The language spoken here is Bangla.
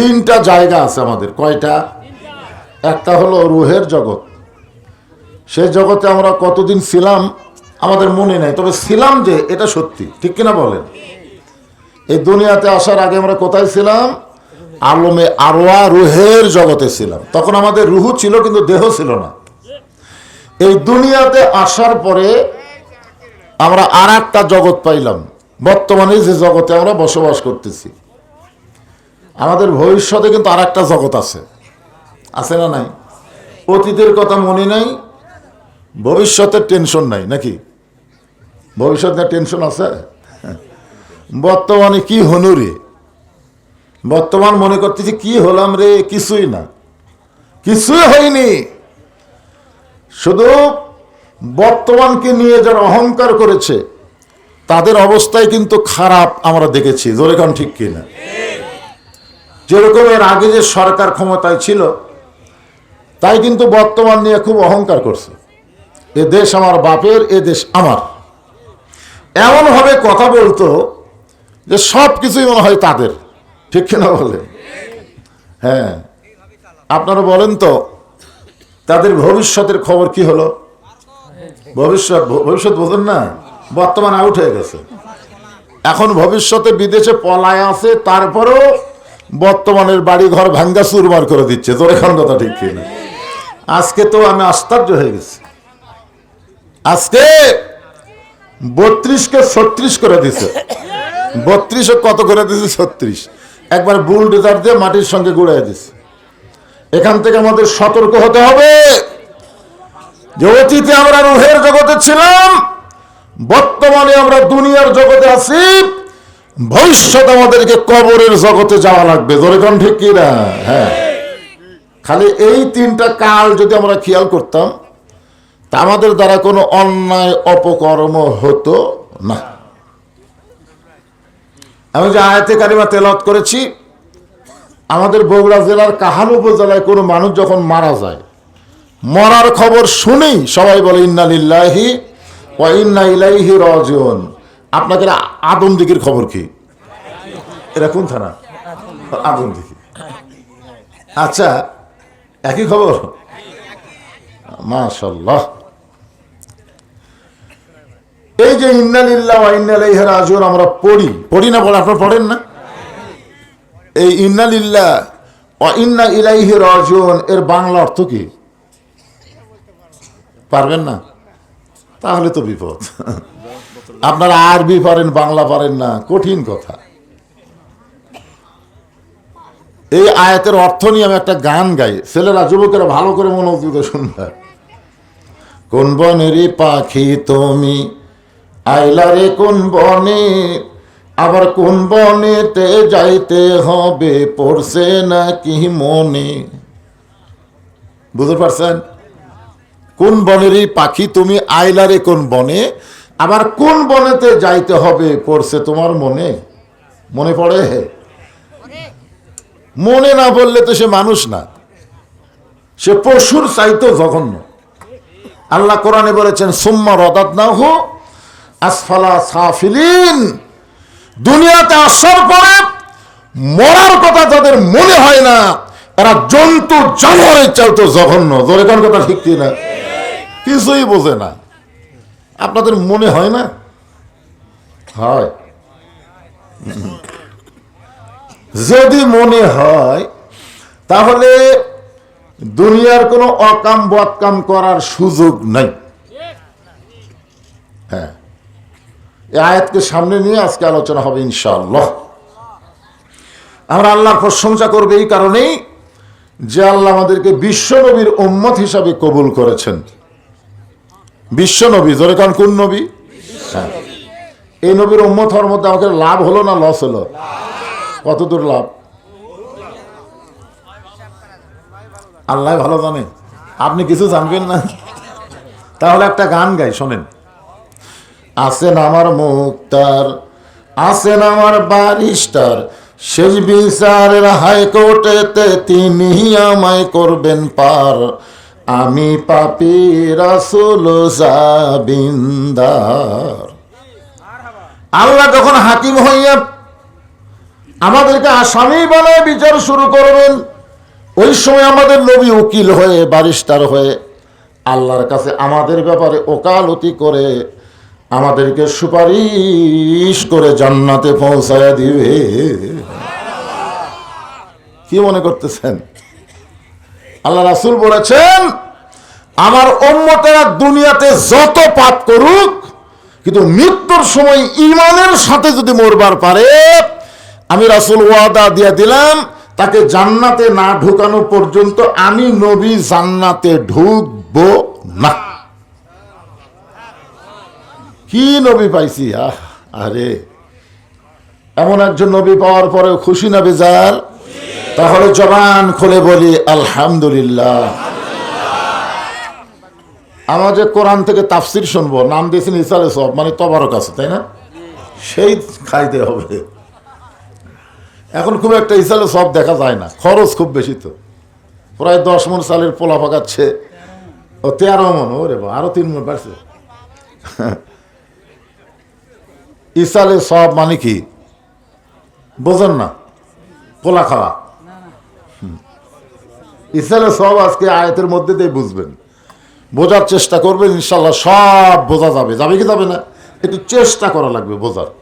তিনটা জায়গা আছে আমাদের, কয়টা? একটা হলো রুহের জগৎ। সে জগতে আমরা কতদিন ছিলাম আমাদের মনে নেই, তবে ছিলাম যে এটা সত্যি, ঠিক কিনা বলেন? এই দুনিয়াতে আসার আগে আমরা কোথায় ছিলাম? আলমে আরোয়া রুহের জগতে ছিলাম। তখন আমাদের রুহু ছিল, কিন্তু দেহ ছিল না। এই দুনিয়াতে আসার পরে আমরা আর একটা জগৎ পাইলাম। বর্তমানে যে জগতে আমরা বসবাস করতেছি। আমাদের ভবিষ্যতে কিন্তু আর একটা জগৎ আছে। আছে না নাই? অতীতের কথা মনে নাই ভবিষ্যতের টেনশন নাই, নাকি? ভবিষ্যতের টেনশন আছে? বর্তমানে কি হনু রে? বর্তমান মনে করতেছি কি হলাম রে? কিছুই না। কিছুই হয়নি। শুধু বর্তমানকে নিয়ে যারা অহংকার করেছে, তাদের অবস্থায় কিন্তু খারাপ আমরা দেখেছি। জোরেখান ঠিক কিনা? যেরকম এর আগে যে সরকার ক্ষমতায় ছিল, তাই কিন্তু বর্তমান নিয়ে খুব অহংকার করছে। এ দেশ আমার বাপের, এ দেশ আমার। এমনভাবে কথা বলতো যে সব কিছুই মনে হয় তাদের। ঠিক কিনা বলে? হ্যাঁ। আপনারা বলেন তো, তাদের ভবিষ্যতের খবর কি হলো? ভবিষ্যৎ ভবিষ্যৎ বোঝেন না? বর্তমান আউট হয়ে গেছে। এখন ভবিষ্যতে বিদেশে পলায় আছে, তারপরেও বর্তমানের বাড়ি ঘর ভাঙ্গা চুরমার করে দিচ্ছে। তোর এখন কথা ঠিক কিনা আজকে তো আমি আশ্চর্য হয়ে গেছি। আজকে বত্রিশকে ছত্রিশ করে দিছে। বত্রিশে কত করে দিছে? ছত্রিশ। একবার বুল ডেজার দিয়ে মাটির সঙ্গে গুড়াই দিছে। এখান থেকে আমাদের সতর্ক হতে হবে। যে অতীতে আমরা রুহের জগতে ছিলাম, বর্তমানে আমরা দুনিয়ার জগতে আছি। ভবিষ্যৎ আমাদেরকে কবরের জগতে যাওয়া লাগবে। ধরে কোন ঠিক কি না হ্যাঁ। খালি এই তিনটা কাল যদি আমরা খেয়াল করতাম, তা আমাদের দ্বারা কোনো অন্যায় অপকর্ম হতো না। আমি যে আয়াতে কারিমা তেলত করেছি, আমাদের বগুড়া জেলার কাহান উপজেলায় কোনো মানুষ যখন মারা যায়, মরার খবর শুনেই সবাই বলে ইন্নালিল্লাহি ও ইন্না ইলাইহি রাজিউন। আপনাদের আদম দিকির খবর কি? এটা কোন থানা? আদম দিকি আচ্ছা একই খবর? মাশাল্লাহ এই যে ইন্নালিল্লাহ ওয়া ইন্না ইলাইহি রাজিউন, আমরা পড়ি। পড়ি না পড়ে আপনারা পড়েন না? এই ইন্নালিল্লাহ ও ইন্না ইলাইহি রাজিউন, এর বাংলা অর্থ কি? পারবেন না? তাহলে তো বিপদ। আপনারা আরবি পারেন বাংলা পারেন না, কঠিন কথা। এই আয়াতের অর্থ নিয়ে আমি একটা গান গাই। ছেলেরা, যুবকেরা ভালো করে মনোযোগ শুনবে। কোন বনেরই পাখি তুমি? আইলারে কোন বনে? আবার কোন বনেতে যাইতে হবে? পড়ছে নাকি মনে? বুঝতে পারছেন? কোন বনেরই পাখি তুমি? আইলারে কোন বনে? আবার কোন বনেতে যাইতে হবে পড়ছে তোমার মনে? মনে পড়ে? মনে না বললে তো সে মানুষ না। সে পশুর চাইতো জঘন্য। আল্লাহ কোরআনে বলেছেন, সুম্মা রদাত না হো আসফালা সাফিলিন। দুনিয়াতে আসার পরে মরার কথা যাদের মনে হয় না, এরা জন্তু, জানোয়ারের চাইতো জঘন্য। ধরে কোন কথা ঠিক না কিছুই বোঝে না। আপনাদের মনে হয় না? হয়। যদি মনে হয়, তাহলে দুনিয়ার কোনো অকাম বদকাম করার সুযোগ নাই। হ্যাঁ। আয়াতকে সামনে নিয়ে আজকে আলোচনা হবে ইনশাআল্লাহ। আমরা আল্লাহর প্রশংসা করবে এই কারণেই যে আল্লাহ আমাদেরকে বিশ্বনবীর উম্মত হিসাবে কবুল করেছেন। বিশ্বনবী ধরে কারণ কোন নবী? এই নবীর উম্মত হওয়ার মধ্যে আমাকে লাভ হলো না লস হলো? কতদূর লাভ? আল্লাহ ভালো জানে। আপনি কিছু জানবেন না? তাহলে একটা গান গাই, শোনেন। আছেন আমার মুক্তার আছেন আমার বারিস্টার, শেষ বিচারের হাইকোর্টেতে তিনি আমায় করবেন পার। আমি পাপি রাসুল জাবিন্দার। আল্লাহ যখন হাকিম হইয়া আমাদেরকে আসামি বানায় বিচার শুরু করবেন, ওই সময় আমাদের নবী উকিল হয়ে বারিস্টার হয়ে আল্লাহর কাছে আমাদের ব্যাপারে ওকালতি করে আমাদেরকে সুপারিশ করে জান্নাতে পৌঁছায় দিবে। কি মনে করতেছেন? আল্লাহ রাসুল বলেছেন, আমার অম্মতেরা দুনিয়াতে যত পাপ করুক, কিন্তু মৃত্যুর সময় ইমানের সাথে যদি মরবার পারে, আমি রাসুল ওয়াদা দিয়ে দিলাম, তাকে জান্নাতে না ঢুকানো পর্যন্ত আমি নবী জান্নাতে ঢুকবো না। কি নবী পাইছি? আহ, আরে, এমন একজন নবী পাওয়ার পরেও খুশি না বেজার? তাহলে জবান খুলে বলি, আলহামদুলিল্লাহ। আমরা যে কোরআন থেকে তাফসির শুনব, নাম দিয়েছেন ইসালে সব মানে তবারও কাছে তাই না? সেই খাইতে হবে। এখন খুব একটা ইসালে সব দেখা যায় না, খরচ খুব বেশি তো। প্রায় দশ মন সালের পোলা পাকাচ্ছে। ও তেরো মন, ওরে বা আরও তিন মন বাড়ছে। ইসালে সব মানে কি? বোঝেন না, পোলা খাওয়া। ইসালে সব আজকে আয়তের মধ্যে দিয়ে বুঝবেন। বোঝার চেষ্টা করবেন, ইনশাল্লাহ সব বোঝা যাবে। যাবে কি যাবে না? একটু চেষ্টা করা লাগবে বোঝার।